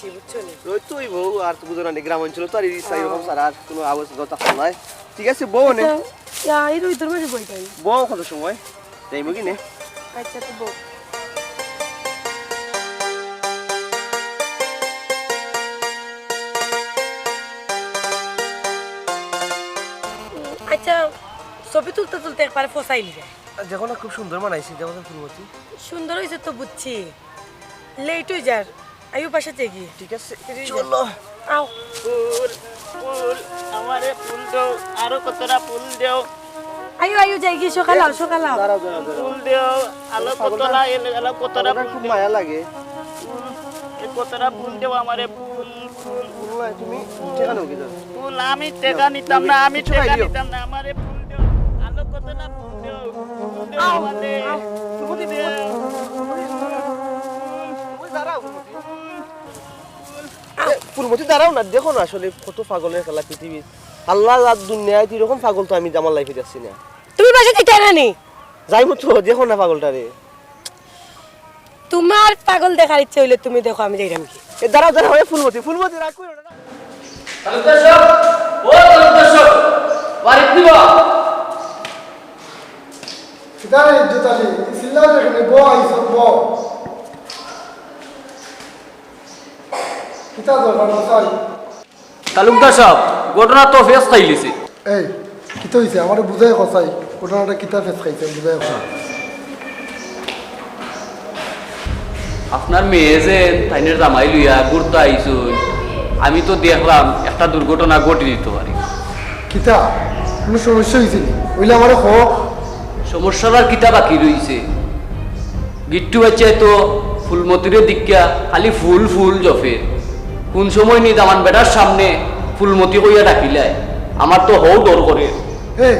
বেশি বুঝছ নি? বউ আর বুঝো না গ্রাম অঞ্চল তো আর এই সাই রকম সারা আর কোনো নাই। ঠিক আছে বউ নে। আচ্ছা এই মাঝে বইটাই বউ কত সময়? যাইব কি নে। আচ্ছা তো বউ। আচ্ছা ছবি তুলতে তুলতে একবারে ফসাইলি যায়। দেখো না খুব সুন্দর মানাইছি দেখো ফুলমতি। সুন্দর হয়েছে তো বুঝছি। লেট হয়ে যার। আয়ু পাশে থেকে। ঠিক আছে চলো। আও। ফুল ফুল আমারে ফুল দাও আরও কতটা ফুল দেও। আয়ু আয়ু যাই গিয়ে সকাল আও সকাল আও ফুল দেও আলো এলে আলো ফুল খুব মায়া লাগে। কতটা ফুল দেও আমারে ফুল ফুল ফুল। তুমি ঠেকানো কি দাও ফুল আমি টেকা নিতাম না আমি টেকা নিতাম না আমারে ফুল দেও। আলো কতটা ফুল দেও ফুল দেও আমারে। ফুল দেও। ফুলমতি দাঁড়াও না দেখো না আসলে কত পাগলের খেলা পৃথিবীর। আল্লাহ রাত দুনিয়ায় এরকম পাগল তো আমি আমার লাইফে যাচ্ছি না। তুমি পাশে থেকে না নি যাইব তো দেখো না পাগলটা রে। তোমার পাগল দেখার ইচ্ছে হইলে তুমি দেখো আমি যাইরাম কি। এ দাঁড়াও দাঁড়াও এ ফুলমতি ফুলমতি না দর্শক ও দর্শক বাড়ি দিবা। জুতালি সিল্লা দেখনে ব আইছ ব কিতা দরকার মশাই তালুকদার সাহেব ঘটনা তো ফেস খাইলিছে। এই কিতা হইছে? আমার বুঝাই কসাই ঘটনাটা কিতা ফেস খাইছে? বুঝাই কসাই। আপনার মেয়ে যে তাইনের জামাই লইয়া ঘুরতে আইসুন আমি তো দেখলাম একটা দুর্ঘটনা ঘটে দিতে পারি। কিতা? কোনো সমস্যা হয়েছে ওইলে আমার হোক সমস্যার কিতা বাকি রইছে? গিট্টু বাচ্চায় তো ফুলমতিরে দিকা খালি ফুল ফুল জফে। কোন সময় নি দামান বেটার সামনে ফুলমতি কইয়া ডাকিলাই আমার তো হও ডর করে। হে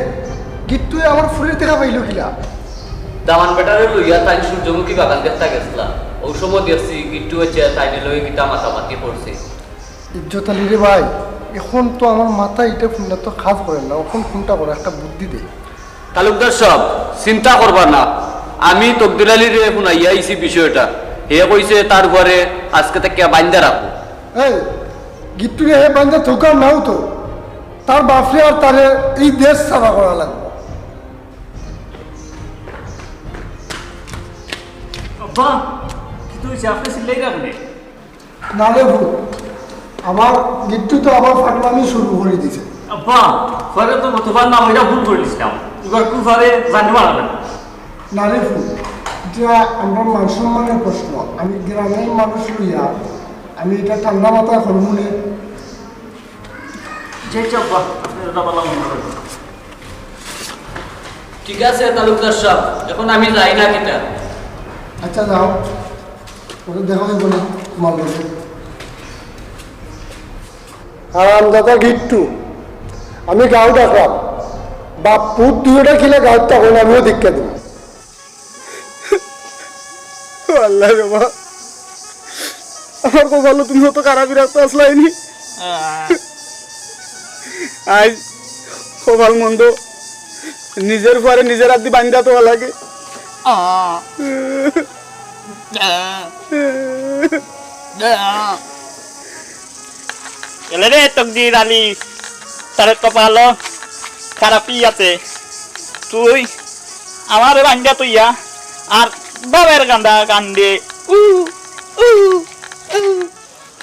গীতটু আমার ফুলের দেখা পাইল কিলা? দামান বেটারে লইয়া তাই সূর্যমুখী বাগান দেখতে গেছিলাম ওই সময় দেখছি গিট্টু বাচ্চা তাইনে লইয়া গিটা মাতামাতি করছে। ইজ্জত আলী রে ভাই এখন তো আমার মাথা এটা ফোনটা তো খাস করেন না এখন ফোনটা করে একটা বুদ্ধি দে। তালুকদার সব চিন্তা করবা না। আমি তকদির আলী রে শুনাইয়া আইছি বিষয়টা। হে কইছে তার ঘরে আজকে থেকে বাইন্দা রাখো। এই গীতটু হে বান্ধে থোকার নাও তো। তার বাপরে আর তারে এই দেশ সাফা করা লাগবে। আব্বা কি আপনি সিলাই রাখবে না রে আমার তো আবার ফাটলামি শুরু করে দিছে। আব্বা পরে তো গতবার না ওইটা ভুল করে দিছিলাম। এবার কি পরে জানতে পারবেন? না রে ভুল এটা আমরা মান সম্মানের প্রশ্ন। আমি গ্রামের মানুষ লইয়া আমি এটা ঠান্ডা মাথায় হরমোনে মনে ঠিক আছে তালুকদার সব এখন আমি যাই না কিটা আচ্ছা যাও। ওটা দেখা যাবে না তোমার লোকে আরাম গিট্টু আমি গাঁও ডাকলাম। বাপ পুত দুইটা খেলে গাঁত তখন আমিও দীক্ষা দেব আল্লাহ রে আমার কপালো তুমি তো খারাপই রাখতে আসলাইনি। আজ কপাল মন্দ। নিজের পরে নিজের হাত দিয়ে বান্ধা তো লাগে। এলে রে তকদির আলী তার কপাল খারাপই আছে। তুই আমার বাঙ্গা তুইয়া আর বাবার গান্দা কান্দে। উ উ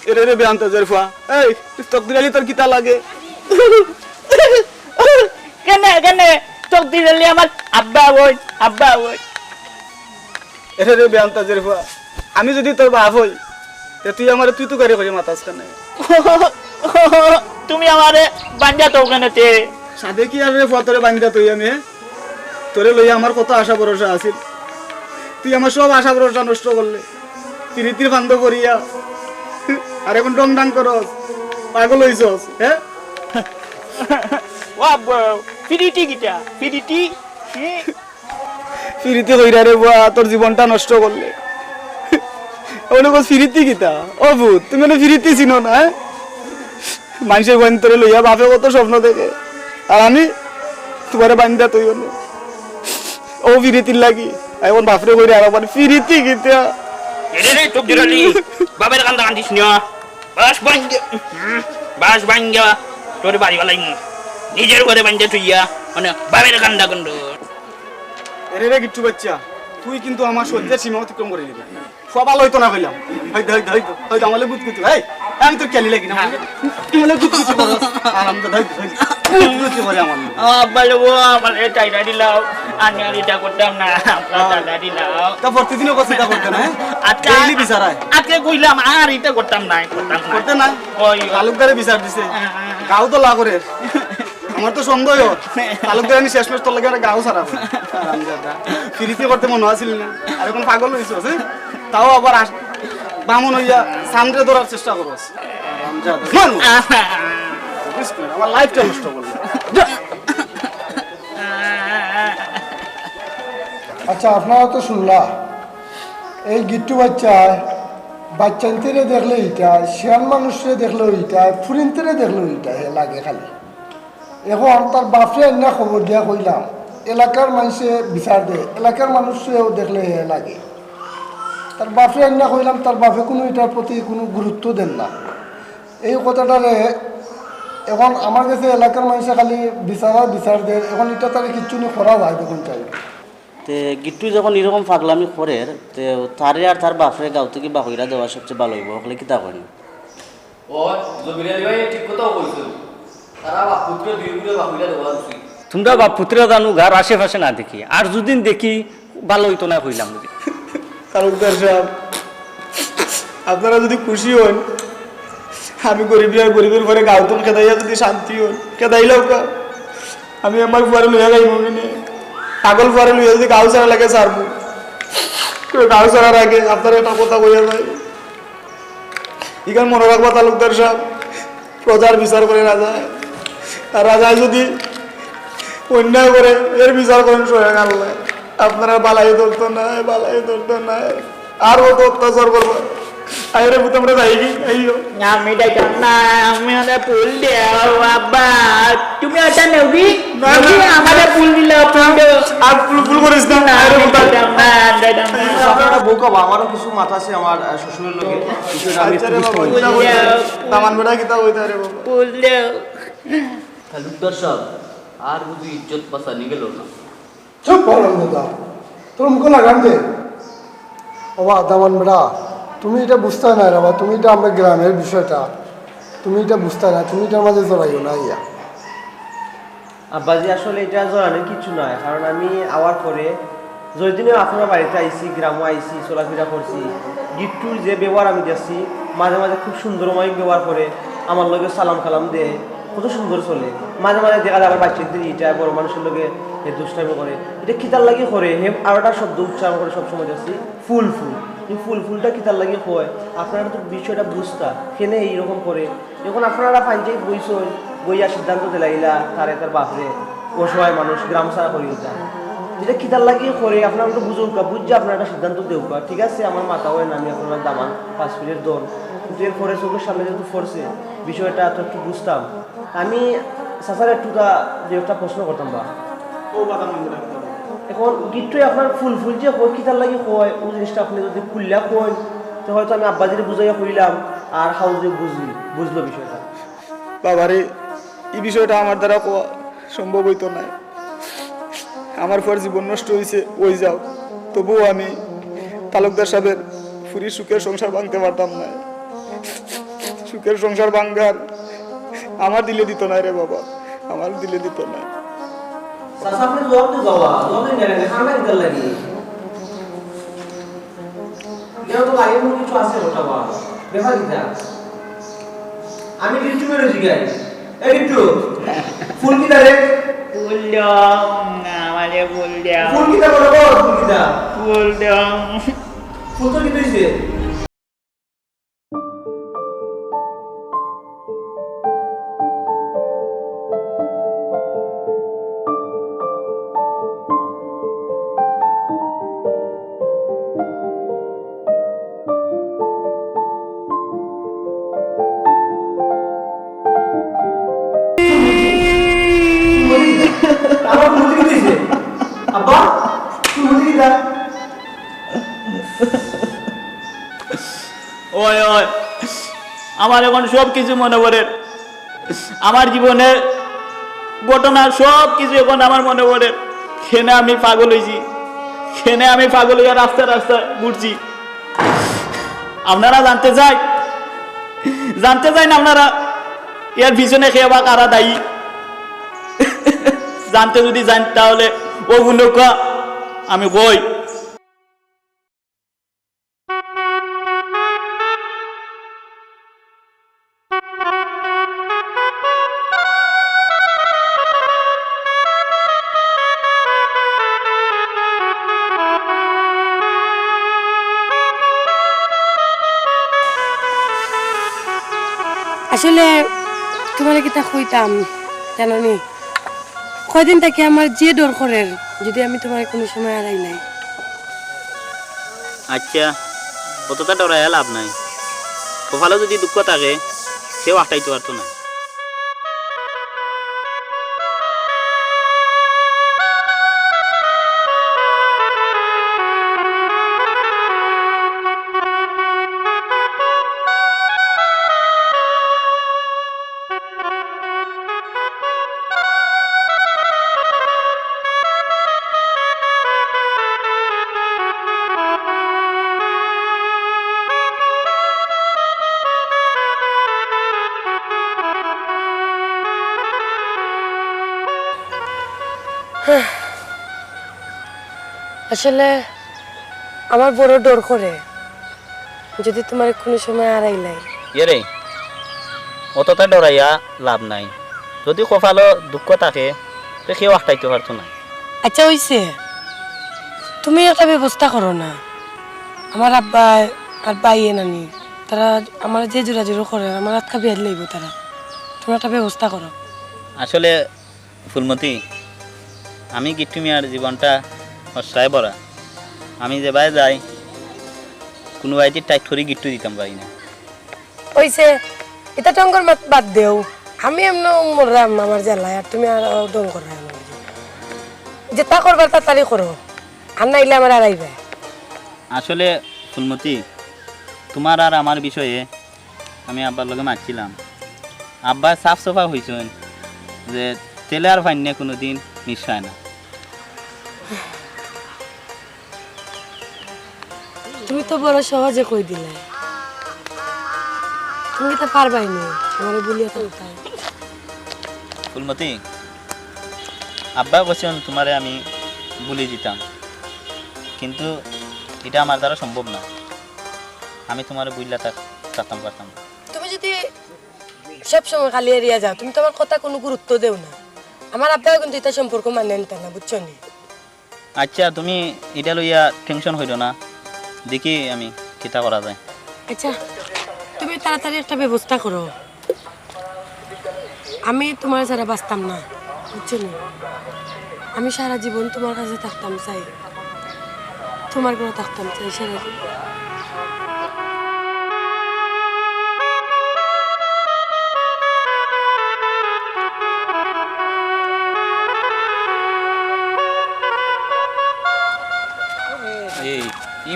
এরে রে এই তকদির আলী তোর কিতা লাগে? কেনে কেনে? আমার আব্বা আব্বা এরে রে আমি যদি তোর বাপ হই তে তুই আমার তুই তো করে করে মাতাস কেন? তুমি আমারে বাঙ্গা তো ওখানে তে? সাদে কি আর রে ফতরে বান্ধা তুই আমি? তোরে লইয়া আমার কত আশা ভরসা আছিল। তুই আমার সব আশা ভরসা নষ্ট করলে। তিরিতির ফান্দ করিয়া আর এখন ডং ডাং করস পাগল হইছস হ্যাঁ? ও আব্বা ফিরিটি গিটা ফিরিটি? ফিরিতি কইরা রে বুয়া তোর জীবনটা নষ্ট করলে। ওনে কস ফিরিতি কিতা ও ভূত তুমি না ফিরিতি চিনো না হ্যাঁ? মানুষের বান্তরে লইয়া বাপে কত স্বপ্ন দেখে। আর আমি তোমারে বান্ধা তুই ও ফিরিতির লাগি এখন বাপরে কইরে আর একবার ফিরিতি গিতা এরে রে দিরালি বাবার কান্দা কান্দিস না বাস বাঙ্গ বাস বাঙ্গ তোর বাড়ি গলাই নিজের ঘরে বাঙ্গে তুইয়া মানে বাবের কান্দা এরে রে গিট্টু বাচ্চা। তুই কিন্তু আমার সহ্যের সীমা অতিক্রম করে দিবি সব আলো হইতো না কইলাম। হয়তো হয়তো হয়তো হয়তো আমালে বুঝ ভাই আমি তোর কেলি লাগি না আমালে বুঝ তো হয়তো করে আমার আব্বালে ও আমার টাইটা দিলাও। আমি আর এটা করতাম না আপনার টাইটা দিলাও। তা প্রতিদিনও কথা তা করতে না আচ্ছা ডেইলি বিচারায়। আজকে কইলাম আর এটা করতাম না করতাম না। করতে না? ওই তালুকদারে বিচার দিছে। গাও তো লা করে। আমার তো সন্দেহ। তালুকদার আমি শেষ মাস তোর লাগে গাও সারা ফিরিতে করতে মনে আছিল না। আর এখন পাগল হয়েছ তাও আবার বামন হইয়া সামনে ধরার চেষ্টা বুঝিস আমার লাইফটা নষ্ট করল। আচ্ছা আপনারা তো শুনলা এই গিট্টু বাচ্চায় বাচ্চান্তিরে দেখলে ইটা শিয়ান মানুষরে দেখলে ইটা ফুরিনতিরে দেখলে ইটা হে লাগে খালি। এখন তার বাপরে এনে খবর দিয়া কইলাম এলাকার মানুষে বিচার দে এলাকার মানুষেও দেখলে হে লাগে। তার বাপরে এনে কইলাম তার বাপে কোনো এটার প্রতি কোনো গুরুত্ব দেন না। এই কথাটারে এখন আমার কাছে এলাকার মানুষে খালি বিচারার বিচার দেয় এখন এটা তারা কিচ্ছু নি করা যায় দেখুন চাই তে গিট্টু যখন এরকম পাগলামি করে তে তারে আর তার বাপরে গাঁও থেকে বাহইরা দেওয়া সবচেয়ে ভালো হইব হলে কি তা করেন ও জমির আলী ভাই ঠিক কথাও কইছো তারা বাপুত্র দুই গুলো বাপুরা দেওয়া উচিত। তোমরা বা পুত্রা জানু ঘর আশেপাশে না দেখি। আর যদি দেখি ভালো হইতো না কইলাম যদি। তালুকদার সাহেব, আপনারা যদি খুশি হন, আমি গরিব আর গরিবের ঘরে গাউতন খেদাইয়া যদি শান্তি হন খেদাইলেও কা? আমি আমার ফুয়ারে লইয়া কিনে পাগল ফুয়ারে লইয়া যদি গাউ ছাড়া লাগে কেউ গাউ ছাড়ার আগে আপনারা একটা কথা কইয়া যায় এখানে মনে রাখবা তালুকদার সাহেব, প্রজার বিচার করে রাজায় আর রাজায় যদি অন্যায় করে, এর বিচার করেন সোহেগ আল্লাহ। আপনারা বালাই ধরতো নাই বালাই ধরতো নাই আর ও তো অত্যাচার করব? আরে বুঝতে আমরা যাই আইও আমি যাইতাম না আমি হলে ফুল দেও বাবা তুমি ওটা নেবি? না, না। আমারে ফুল দিল ফুল আর ফুল ফুল করিস না। আরে আমি না যাইতাম না। আপনারা বউ কাবা আমারও কিছু মাথা আছে আমার শ্বশুরের লোকে বিষয়টা আমি আচ্ছা। কিতা রে বাবা? ফুল দেও। তালুকদার সাহেব আর বুঝি ইজ্জত পাসানি গেল না। চুপ বললাম দাদা তোর মুখে লাগান দে বাবা, দামান বেড়া তুমি এটা বুঝতে না বাবা, তুমি এটা আমরা গ্রামের বিষয়টা। তুমি এটা বুঝতে না তুমি এটার মাঝে জড়াইও না, ইয়া। আব্বাজি, আসলে এটা জড়ানোর কিছু নয়, কারণ আমি আওয়ার পরে যদিনও আপনার বাড়িতে আইছি গ্রামও আইছি, চলাফেরা করছি গিফটুর যে ব্যবহার আমি দেখছি মাঝে মাঝে খুব সুন্দরময় ব্যবহার করে আমার লগে সালাম কালাম দে কত সুন্দর চলে। মাঝে মাঝে দেখা যায় বাচ্চাদের ইটা বড় মানুষের লগে হে দুষ্টামি করে। এটা কিতার লাগে করে? হে, আর একটা শব্দ উচ্চারণ করে সবসময় দেখছি ফুল ফুল। ফুল ফুলটা কিতার লাগে হয়? আপনারা তো বিষয়টা বুঝতা। কেনে এইরকম করে। যখন আপনারা পাঞ্চায়েত বইছেন বইয়া সিদ্ধান্ত দিলাইলা তারে তার বাপরে, অসহায় মানুষ, গ্রাম সারা করি যেটা কিতার লাগিয়ে করে? আপনারা একটু বুঝুন কা বুঝছে আপনারা একটা সিদ্ধান্ত দেউ কা। ঠিক আছে, আমার মাথা হয় না, আমি আপনার দামান, পাঁচ মিনিট দর কিন্তু এরপরে চোখের সামনে যেহেতু ফরছে বিষয়টা তো একটু বুঝতাম। আমি সাসার একটু তা যে একটা প্রশ্ন করতাম বা। এখন গীতটাই আপনার ফুল ফুল যে হয় লাগে হয়? ওই জিনিসটা আপনি যদি তো হয়তো আমি আব্বাজিরে বুঝাইয়া কইলাম আর হাউজে বুঝলি, বুঝলো বিষয়টা। এই বিষয়টা আমার দ্বারা সম্ভব হইতো না। আমার পর জীবন নষ্ট হয়েছে ওই যাও। তবুও আমি তালুকদার সাহেবের ফুরি সুখের সংসার ভাঙতে পারতাম না। সুখের সংসার ভাঙ্গার আমার দিলে দিত না রে বাবা, আমার দিলে দিত না। চাচা আপনি জবাব তো যাওয়া জবাব দিন না খানা কিতার লাগে। এটা তো কোনো কিছু আছে ওটা বা দেখা দিতা আমি কিছু মেরে জিগাই? এই কিছু ফুল কিতা রে? ফুল দেও আমারে ফুল দেও ফুল কিতা বলো বল ফুল কিতা ফুল দেও ফুল তো কিতা হইছে আমার এখন সব কিছু মনে পড়ে। আমার জীবনের ঘটনা সব কিছু এখন আমার মনে পড়ে। খেনে আমি পাগল হয়েছি। খেনে আমি পাগল হইয়া রাস্তায় রাস্তায় ঘুরছি। আপনারা জানতে চাই? জানতে চাই না আপনারা? এর পিছনে খেয়ে বা কারা দায়ী? জানতে যদি জান, তাহলে ও গুলো আমি কই? আসলে তোমার কিতা কইতাম নি কয়দিন থেকে আমার যে ডর করে যদি আমি তোমার কোনো সময় আড়াই নাই। আচ্ছা অতটা ডরাইয়া লাভ নাই। কপালে যদি দুঃখ থাকে, সেও আটাইতে পারতো না। আসলে আমার বড় ডর করে যদি তোমার কোনো সময় আড়াই নাই এরে অতটা ডরাইয়া লাভ নাই। যদি কপালো দুঃখ থাকে তো সেও আটাইতে পারতো না। আচ্ছা হইছে। তুমি একটা ব্যবস্থা করো না। আমার আব্বা আর বাইয়ে নানি তারা আমার যে জোড়া জোড়ো করে আমার আটকা বিয়াদ লাগবে তারা। তুমি একটা ব্যবস্থা করো। আসলে ফুলমতি আমি গিট্টু মিয়ার জীবনটা হস্তায় ভরা আমি যে বাই যাই কোনো বাড়িতে টাইট করে গিট্টু দিতাম পারি না। হইছে এটা টঙ্কর মাত বাদ দেও। আমি এমন মরলাম আমার জেলায় আর তুমি আর ডং করো যেটা করবার তাড়াতাড়ি করো আর নাইলে আমার আড়াইবে। আসলে ফুলমতি তোমার আর আমার বিষয়ে আমি আব্বার লগে মারছিলাম আব্বা সাফ সাফা হয়েছেন যে তেলে আর ফাইনে কোনো দিন মিশায় না। তুমি তো বড় সহজে কই দিলে। তুমি তো পারবাই নি আমার বলিয়া তো তাই ফুলমতি আব্বা বলছেন তোমারে আমি ভুলে দিতাম। কিন্তু এটা আমার দ্বারা সম্ভব না। আমি তোমার বুঝলা থাকতাম পারতাম। তুমি যদি সব সময় খালি এরিয়া যাও তুমি তো আমার কথা কোনো গুরুত্ব দেও না। আমার আব্বাও কিন্তু এটা সম্পর্ক মানে নিতে না বুঝছ আচ্ছা তুমি এটা লইয়া টেনশন হইল না। দেখি আমি কিতা করা যায়। আচ্ছা তুমি তাড়াতাড়ি একটা ব্যবস্থা করো। আমি তোমার ছাড়া বাঁচতাম না বুঝছ না আমি সারা জীবন তোমার কাছে থাকতাম, চাই। তোমার কোনো থাকতাম, চাই, সারা। জীবন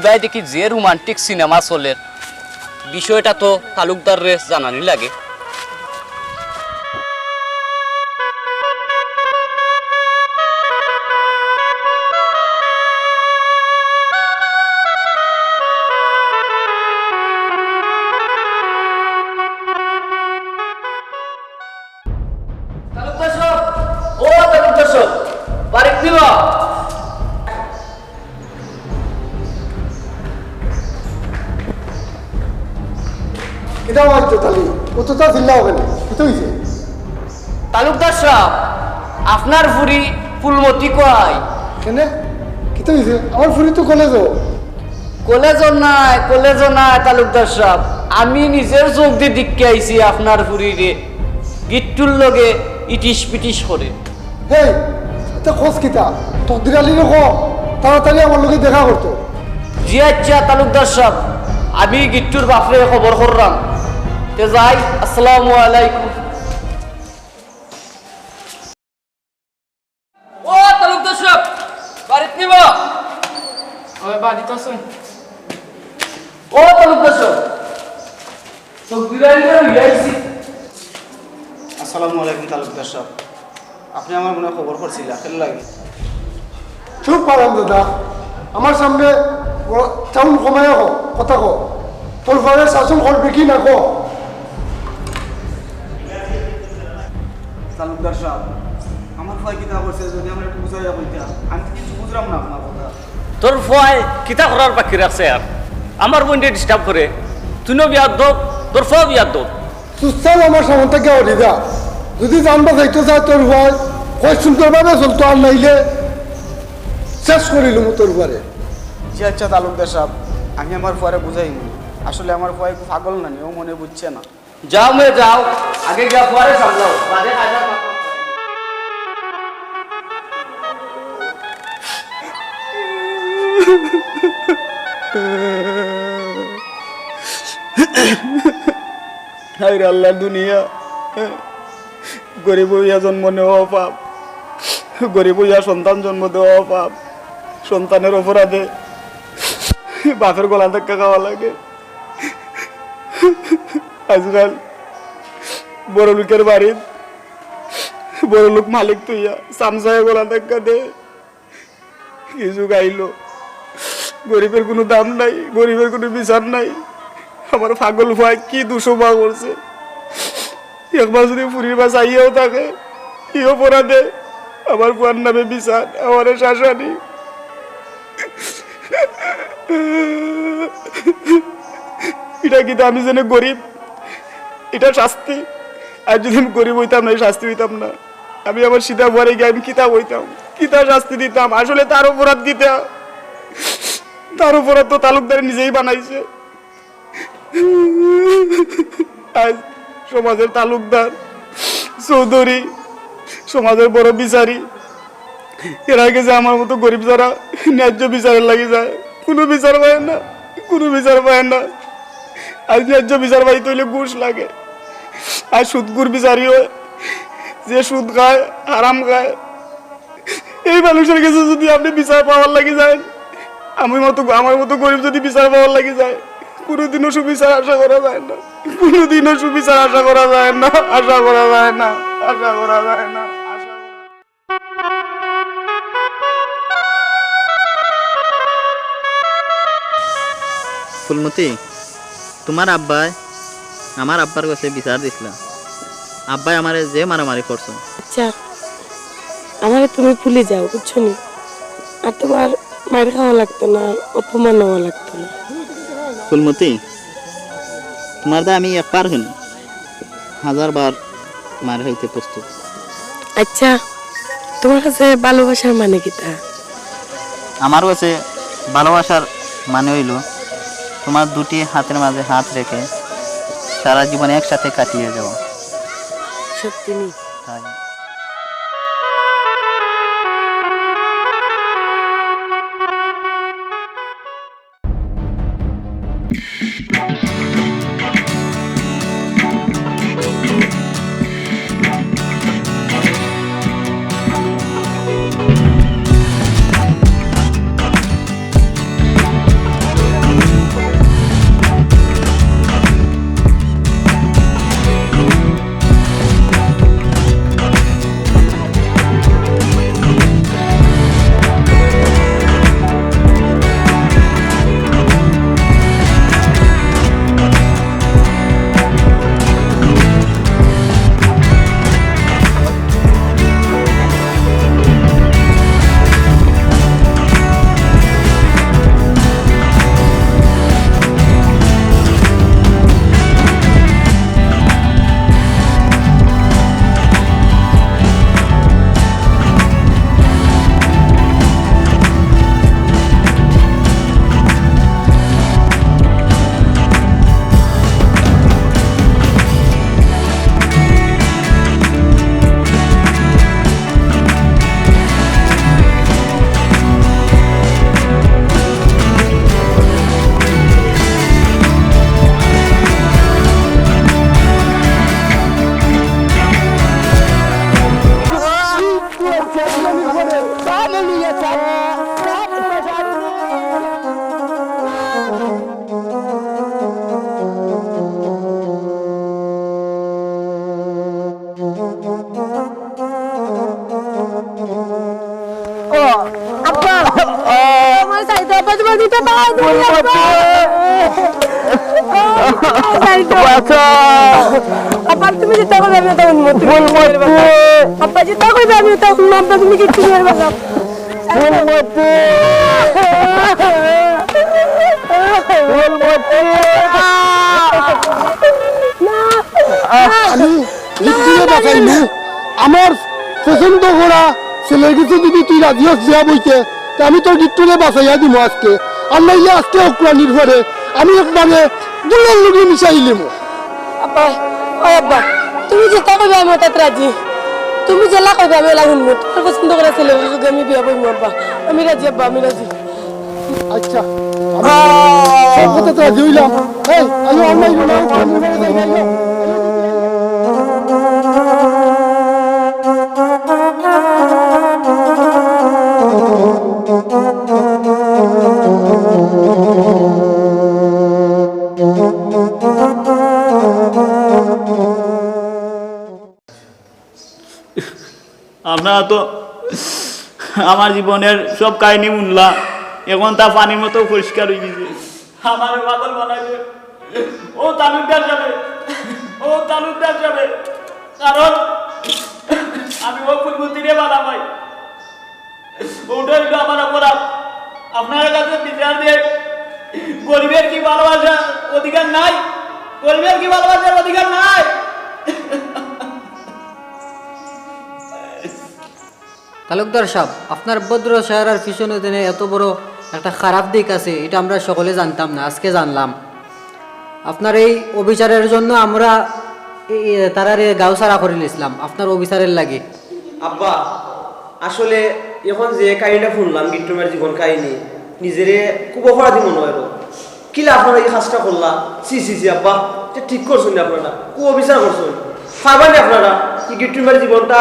ইবাই দেখি যে রোমান্টিক সিনেমা চলে। বিষয়টা তো তালুকদার রে জানানি লাগে। আপনার ফুরি ফুলমতি কয়? কেন? কিতা হয়েছে আমার ফুরি তো কলেজও কলেজও নাই কলেজও নাই তালুকদার সাহেব। আমি নিজের চোখ দিয়ে দিকে আইছি আপনার ফুরিরে গিট্টুর লগে ইটিস পিটিস করে। হেই এটা খোঁজ কিতা? তকদির আলী রে কো? তাড়াতাড়ি আমার লোকে দেখা করতো। জি আচ্ছা তালুকদার সাহেব। আমি গিট্টুর বাপরে খবর করলাম। তে যাই আসসালামু আলাইকুম। করে হইয়াছি আসসালামু আলাইকুম তালুকদার সাহেব। আপনি আমার মনে খবর করছিলেন খেলে লাগে। চুপ পারেন দাদা। আমার সামনে চাউন কমায় কথা কো তোর ঘরে শাসন করবে কি না কো তালুকদার সাহেব আমার ভয় কিতা করছে যদি আমরা একটু বুঝাইয়া কইতা। আমি কিছু বুঝলাম না আপনার কথা। তোর ফয় কিতা করার বাকি রাখছে আর। আমার বোনকে ডিস্টার্ব করে। তুইও বিয়ার দোক তোর ফ বিয়ার দোক সুস্থল আমার সামনে থেকে অরি যা। যদি জানবা যাইতে চায় তোর ভয় কয় সুন্দরভাবে চলতো আর নাইলে। শেষ করিলুম তোর ঘরে জি আচ্ছা তালুকদার সাহেব আমি আমার পরে বুঝাইনি। আসলে আমার ভয় পাগল না ও মনে বুঝছে না। যাও মেয়ে যাও। আগে গিয়া পরে সামলাও। বাদে আল্লাহ দুনিয়া। গরিব হইয়া জন্ম নেওয়া পাপ গরিব হইয়া সন্তান জন্ম দেওয়া পাপ সন্তানের অপরাধে বাপের গলা ধাক্কা খাওয়া লাগে। আজকাল বড় লোকের বাড়ির বড় লোক মালিক তুইয়া সামসায় গলা ধাক্কা দে। কিছু গাইলো। গরিবের কোনো দাম নাই, গরিবের কোনো বিচার নাই। আমার পাগল ভাই কি দুশোভা করছে একবার যদি পুরীর বাস আইয়াও থাকে, কি অপরাধে? আমার বুয়ার নামে বিচার, আমার শাসানি। এটা কিন্তু আমি যেন গরিব? এটা শাস্তি। আর যদি আমি গরিব হইতাম না শাস্তি হইতাম না। আমি আমার সীতা ভরে গিয়ে আমি কিতাব হইতাম কিতা শাস্তি দিতাম। আসলে তার অপরাধ দিতাম তার অপরাধ তো তালুকদার নিজেই বানাইছে। আজ সমাজের তালুকদার, চৌধুরী, সমাজের বড় বিচারি। এর আগে যে আমার মতো গরিব যারা ন্যায্য বিচারের লাগি যায়, কোনো বিচার পায় না, কোনো বিচার পায় না। আজ ন্যায্য বিচার পাই তৈলে ঘুষ লাগে। আর সুদগুর বিচারি হয়, যে সুদ খায় আরাম খায়। এই মানুষের কাছে যদি আপনি বিচার পাওয়ার লাগি যায় আমি মতো আমার মতো গরিব যদি বিচার পাওয়ার লাগি যায় কোনোদিনও সুবিচার আশা করা যায় না। কোনোদিনও সুবিচার আশা করা যায় না আশা করা যায় না আশা করা যায় না ফুলমতি তোমার আব্বাই আমার আব্বার কাছে বিচার দিছিলা। আব্বাই আমারে যে মারামারি করছ। আচ্ছা আমারে তুমি ভুলে যাও বুঝছ আর তোমার মায়ের খাওয়া লাগতো না অপমান নেওয়া লাগতো না ফুলমতি তোমার দা আমি একবার হইনি হাজার বার মার হইতে প্রস্তুত আচ্ছা তোমার কাছে ভালোবাসার মানে কিটা আমার কাছে ভালোবাসার মানে হইল তোমার দুটি হাতের মাঝে হাত রেখে সারা জীবন একসাথে কাটিয়ে যাওয়া সত্যি তুমি যেটা করবে আমি আপা যেটা করবে আমি ওটা আব্বা তুমি কিচ্ছু করবে না। গিট্টুরে বাঁচাইলু আমার পছন্দ করা ছেলের কিছু যদি তুই রাজি হস যা আমি তোর গিট্টুরে বাঁচাইয়া দিব আজকে। আর নাইলে আজকে অকুরানির পরে আমি একবারে দুলের লুগি মিশাইলিম আপা ও আব্বা তুমি যেটা করবে আমি ওটা রাজি? তুমি জেলা করবে আমি ওলা শুনব পছন্দ করে ছেলে আমি বিয়া করব আব্বা। আমি রাজি আব্বা আমি রাজি। আচ্ছা আমি সব কথা তো রাজি হইলাম। এই আইলো না আপনারা তো আমার জীবনের সব কাহিনী শুনলা। এখন তা পানির মতো পরিষ্কার হয়ে গেছে। আমার পাগল বানাইবে। ও তালুকদার যাবে। ও তালুকদার যাবে। কারণ আমি ও ফুলমুতিরে বানাবাই ওটা হইল আমার অপরাধ। আপনার কাছে বিচার দিয়ে গরিবের কি ভালোবাসা অধিকার নাই? গরিবের কি ভালোবাসার অধিকার নাই? তালুকদার সাহেব, আপনার ভদ্র চেহারার পিছনে দিনে এত বড় একটা খারাপ দিক আছে, এটা আমরা সকলে জানতাম না, আজকে জানলাম। আপনার এই অবিচারের জন্য আমরা তারারে গাও সারা করে নিয়েছিলাম, আপনার অবিচারের লাগে। আব্বা, আসলে এখন যে কাহিনীটা শুনলাম গিট্টুমের জীবন কাহিনী, নিজেরে খুব অপরাধী মনে হয় কিলা আপনারা এই কাজটা করলাম সি সি সি আব্বা ঠিক করছেন আপনারা? খুব অবিচার করছেন? পারবেন আপনারা? এই গিট্টুমের জীবনটা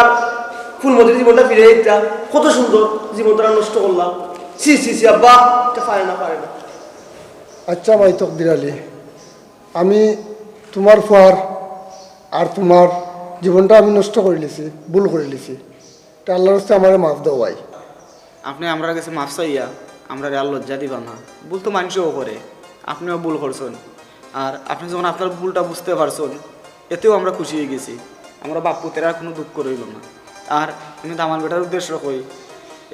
ফুলমতির জীবনটা ফিরে দিতা কত সুন্দর জীবনটা নষ্ট করলাম। সি সি সি আব্বা এটা পারে না পারে না। আচ্ছা ভাই তকদির আলী আমি তোমার ফুয়ার আর তোমার জীবনটা আমি নষ্ট করে লিছি ভুল করে লিছি তা আল্লাহর হস্তে আমার মাফ দাও ভাই। আপনি আমরা কাছে মাফ চাইয়া আমরা আর লজ্জা দিবা না। ভুল তো মানুষও করে আপনিও ভুল করছেন। আর আপনি যখন আপনার ভুলটা বুঝতে পারছেন এতেও আমরা খুশি হয়ে গেছি। আমরা বাপ পুতের কোনো দুঃখ রইল না। আর আমি তো আমার বেটার উদ্দেশ্য কই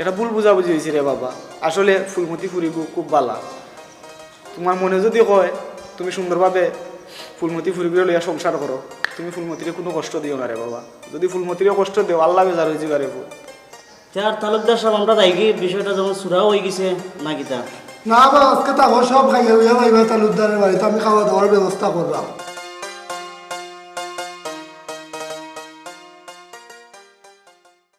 এটা ভুল বুঝাবুঝি হয়েছে রে বাবা। আসলে ফুলমতি ফুরিবু খুব বালা। তোমার মনে যদি কয় তুমি সুন্দরভাবে ফুলমতি ফুরিগুলো লইয়া সংসার করো তুমি ফুলমতিরে কোনো কষ্ট দিও না রে বাবা। যদি ফুলমতিরে কষ্ট দিও আল্লাহ বেজার হয়েছে গারে তার তালুকদার সাহেব আমরা তাই কি বিষয়টা যখন সুরাও হয়ে গেছে নাকি তা না বা আজকে তাকে সব খাইয়া হইয়া ভাইবা তালুদ্দারের বাড়িতে আমি খাওয়া দাওয়ার ব্যবস্থা করলাম।